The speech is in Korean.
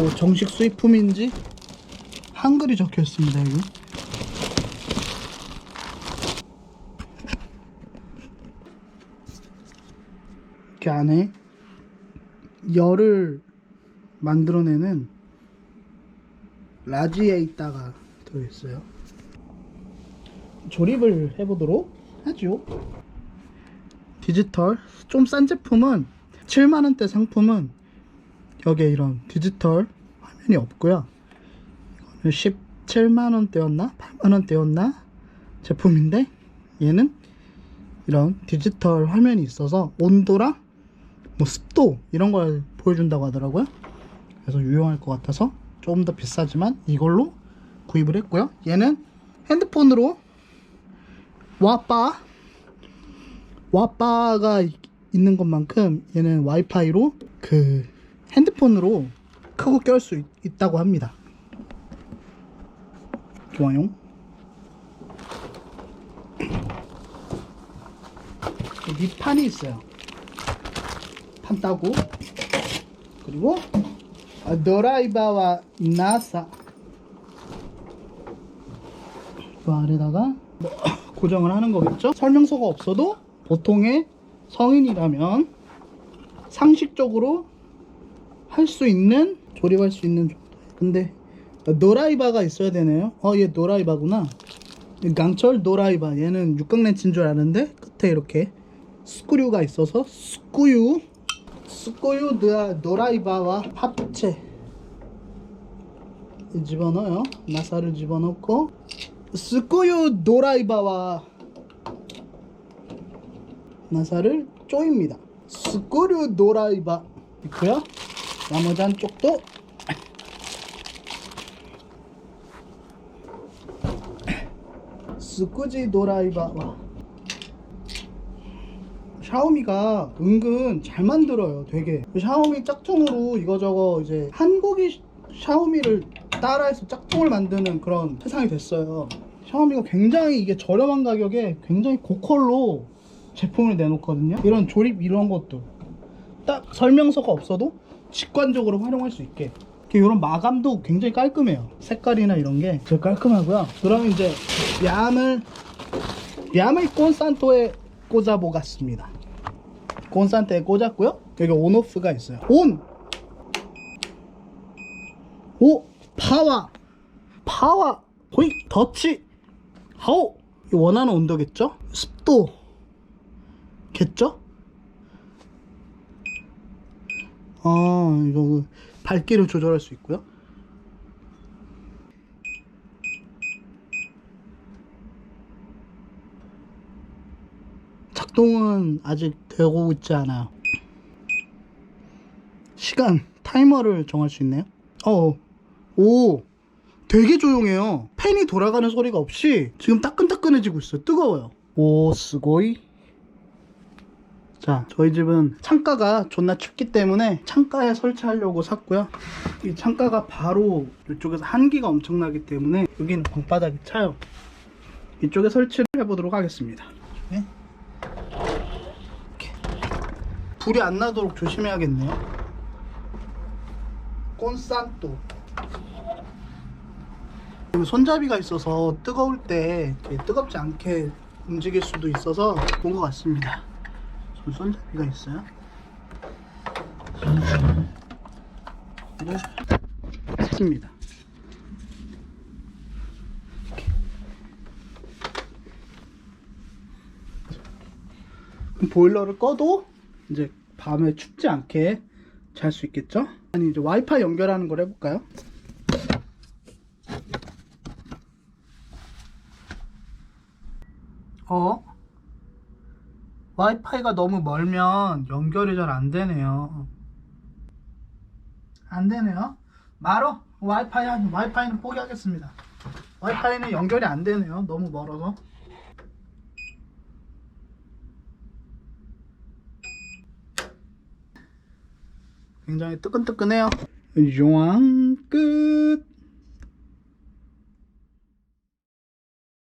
뭐 정식 수입품인지 한글이 적혀 있습니다 여기. 이렇게 안에 열을 만들어내는 라지에이따가 들어있어요. 조립을 해보도록 하죠. 디지털 좀 싼 제품은 7만원대 상품은 여기에 이런 디지털 화면이 없고요. 이거는 17만원대였나? 8만원대였나? 제품인데 얘는 이런 디지털 화면이 있어서 온도랑 뭐 습도 이런 걸 보여준다고 하더라고요. 그래서 유용할 것 같아서 조금 더 비싸지만 이걸로 구입을 했고요. 얘는 핸드폰으로 와빠 와빠가 이- 있는 것만큼 얘는 와이파이로 그 핸드폰으로 크고 껴올 수 있, 있다고 합니다. 좋아요. 여기 판이 있어요. 판 따고 그리고 아, 드라이버와 나사 그 아래다가 뭐 고정을 하는 거겠죠? 설명서가 없어도 보통의 성인이라면 상식적으로 할 수 있는 조립할 수 있는 정도. 근데 노라이바가 있어야 되네요. 어, 얘 노라이바구나. 이 강철 노라이바. 얘는 육각렌치인 줄 아는데 끝에 이렇게 스크류가 있어서 스크류 스크류 드- 노라이바와 합체 집어넣어요. 나사를 집어넣고 스크류 노라이바와 나사를 조입니다. 스크류 노라이바 있고요. 나머지 한쪽도 스쿠지 노라이바와 샤오미가 은근 잘 만들어요 되게. 샤오미 짝퉁으로 이거저거 이제 한국이 샤오미를 따라해서 짝퉁을 만드는 그런 세상이 됐어요. 샤오미가 굉장히 이게 저렴한 가격에 굉장히 고퀄로 제품을 내놓거든요. 이런 조립 이런 것도 딱 설명서가 없어도 직관적으로 활용할 수 있게 이런 마감도 굉장히 깔끔해요 색깔이나 이런 게 되게 깔끔하고요 그럼 이제 얌을 얌을 콘산토에 꽂아 보겠습니다 콘산토에 꽂았고요 여기 온오프가 있어요 온! 오! 파워! 파워! 호이! 터치! 하오! 이 원하는 온도겠죠? 습도 겠죠? 아 이거 그 밝기를 조절할 수 있고요. 작동은 아직 되고 있지 않아요. 시간 타이머를 정할 수 있네요. 어, 오 되게 조용해요. 팬이 돌아가는 소리가 없이 지금 따끈따끈해지고 있어요. 뜨거워요. 오 스고이 자, 저희 집은 창가가 존나 춥기 때문에 창가에 설치하려고 샀고요. 이 창가가 바로 이쪽에서 한기가 엄청나기 때문에 여기는 방바닥이 차요. 이쪽에 설치를 해보도록 하겠습니다. 네. 이렇게. 불이 안 나도록 조심해야겠네요. 꼰산또. 손잡이가 있어서 뜨거울 때 뜨겁지 않게 움직일 수도 있어서 좋은 것 같습니다. 손- 손잡이가 있어요. 그럼 보일러를 꺼도 이제 밤에 춥지 않게 잘 수 있겠죠? 아니 이제 와이파이 연결하는 걸 해볼까요? 어? 와이파이가 너무 멀면 연결이 잘 안 되네요. 안 되네요. 마로 와이파이 와이파이는 포기하겠습니다. 와이파이는 연결이 안 되네요. 너무 멀어서. 굉장히 뜨끈뜨끈해요. 용왕 끝.